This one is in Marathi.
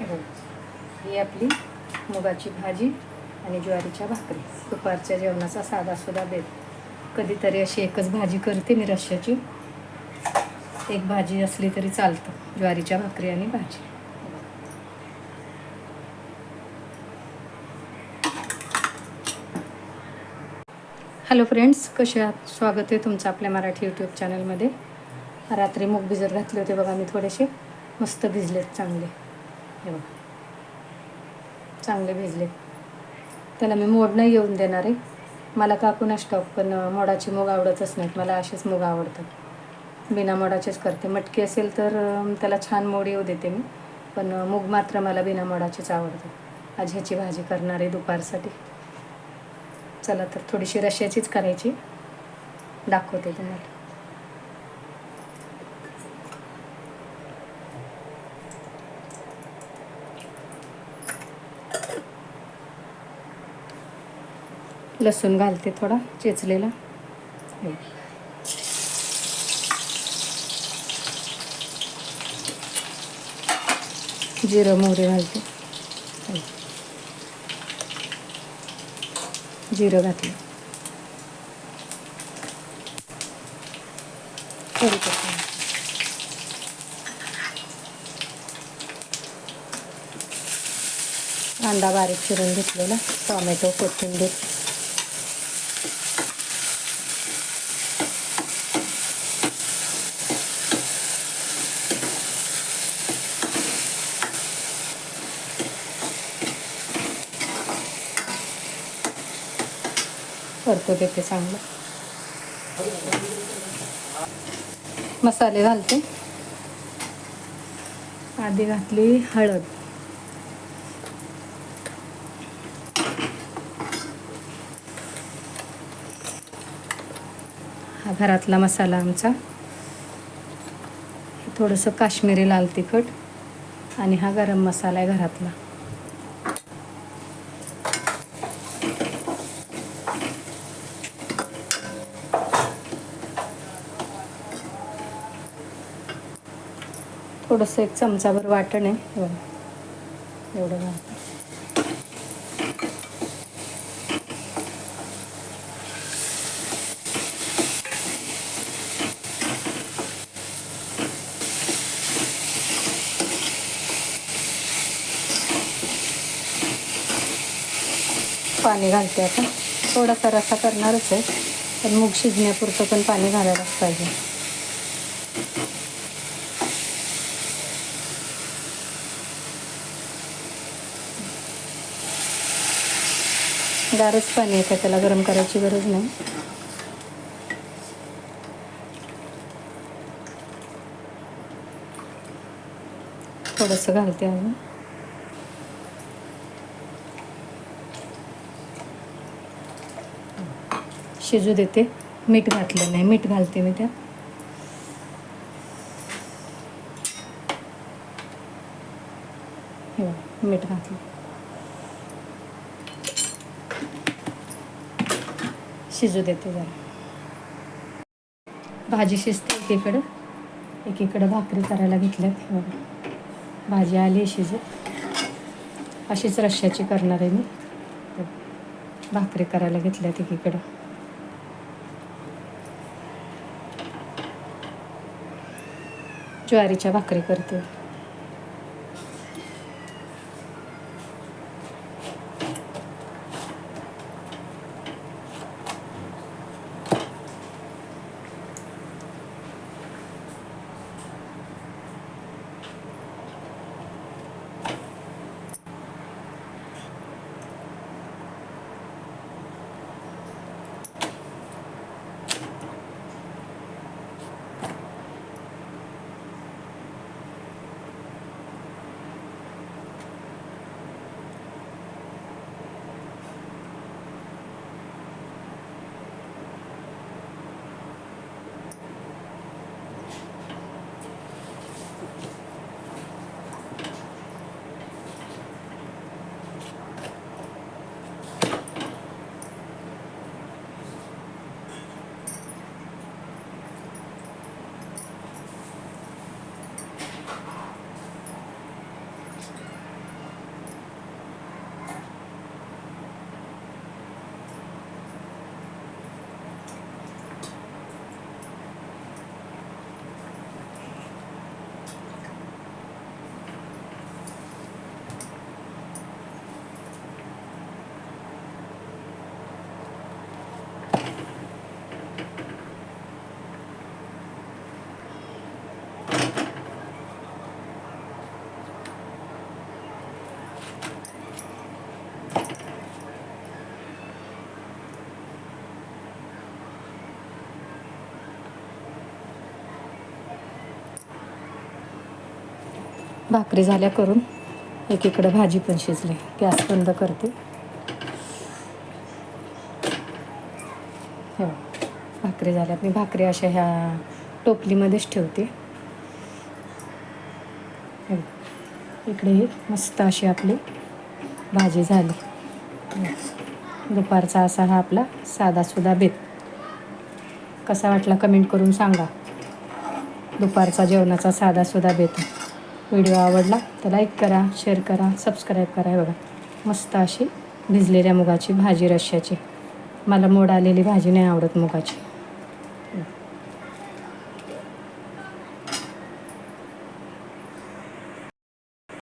हे बघा. ही आपली मुगाची भाजी आणि ज्वारीच्या भाकरी. दुपारच्या जेवणाचा साधासुद्धा बेत. कधीतरी अशी एकच भाजी करते मी रश्याची एक भाजी असली तरी चालतं. ज्वारीच्या भाकरी आणि भाजी. हॅलो फ्रेंड्स कसे आहात? स्वागत आहे तुमचं आपल्या मराठी यूट्यूब चॅनलमध्ये रात्री मूग भिजत घातले होते बघा मी थोडेसे. मस्त भिजलेत चांगले. हे बघा. चांगले भिजले. त्याला मी मोड नाही येऊन देणार आहे. मला काकून स्टॉक पण मोडाची मूग आवडतच नाहीत. मला असेच मूग आवडतात. बिना मोडाचेच करते. मटकी असेल तर त्याला छान मोड येऊ देते मी. पण मूग मात्र मला बिना मोडाचेच आवडतात. आज ह्याची भाजी करणार आहे दुपारसाठी. चला तर थोडीशी रश्याचीच करायची. दाखवते तुम्हाला. लसूण घालते थोडा चेचलेला. जिरं मोहरी घालते. जिरं घातलं. कढीपत्ता कांदा बारीक चिरून घेतलेला टोमॅटो कोथिंबीर. करतो देते चांगलं. मसाले घालते. आधी घातली हळद. हा घरातला मसाला आमचा. थोडंसं काश्मीरी लाल तिखट आणि हा गरम मसाला आहे घरातला. थोडंसं एक चमचाभर वाटण आहे. बघा. एवढं घालते पाणी घालते आता. थोडासा रसा करणारच आहे पण मूग शिजण्यापुरतं पण पाणी घालायलाच पाहिजे. गारच पाणी आहे त्याला गरम करायची गरज नाही. थोडंसं घालते अजून. शिजू देते. मीठ घातलं नाही मीठ घालते मी त्यात. हे मीठ घातलं. शिजू देते जरा. भाजी शिजते एकीकडं. एकीकडं भाकरी करायला घेतल्यात हे बघा. भाजी आली शिजत अशीच रश्श्याची करणार आहे मी. भाकरी करायला घेतल्यात एकीकडं. ज्वारीच्या भाकरी करते. भाकरी झाल्या करून एकीकडे भाजी पण शिजली. गॅस बंद करते. हो भाकरी झाल्यात. मी भाकरी अशा ह्या टोपलीमध्येच ठेवते. इकडे मस्त अशी आपली भाजी झाली. दुपारचा असा हा आपला साधासुधा बेत. कसा वाटला कमेंट करून सांगा. दुपारचा जेवणाचा साधासुधा बेत. व्हिडिओ आवडला तर लाईक करा शेअर करा सबस्क्राईब करा हे बघा. मस्त अशी भिजलेल्या मुगाची भाजी रश्श्याची. मला मोड आलेली भाजी नाही आवडत मुगाची.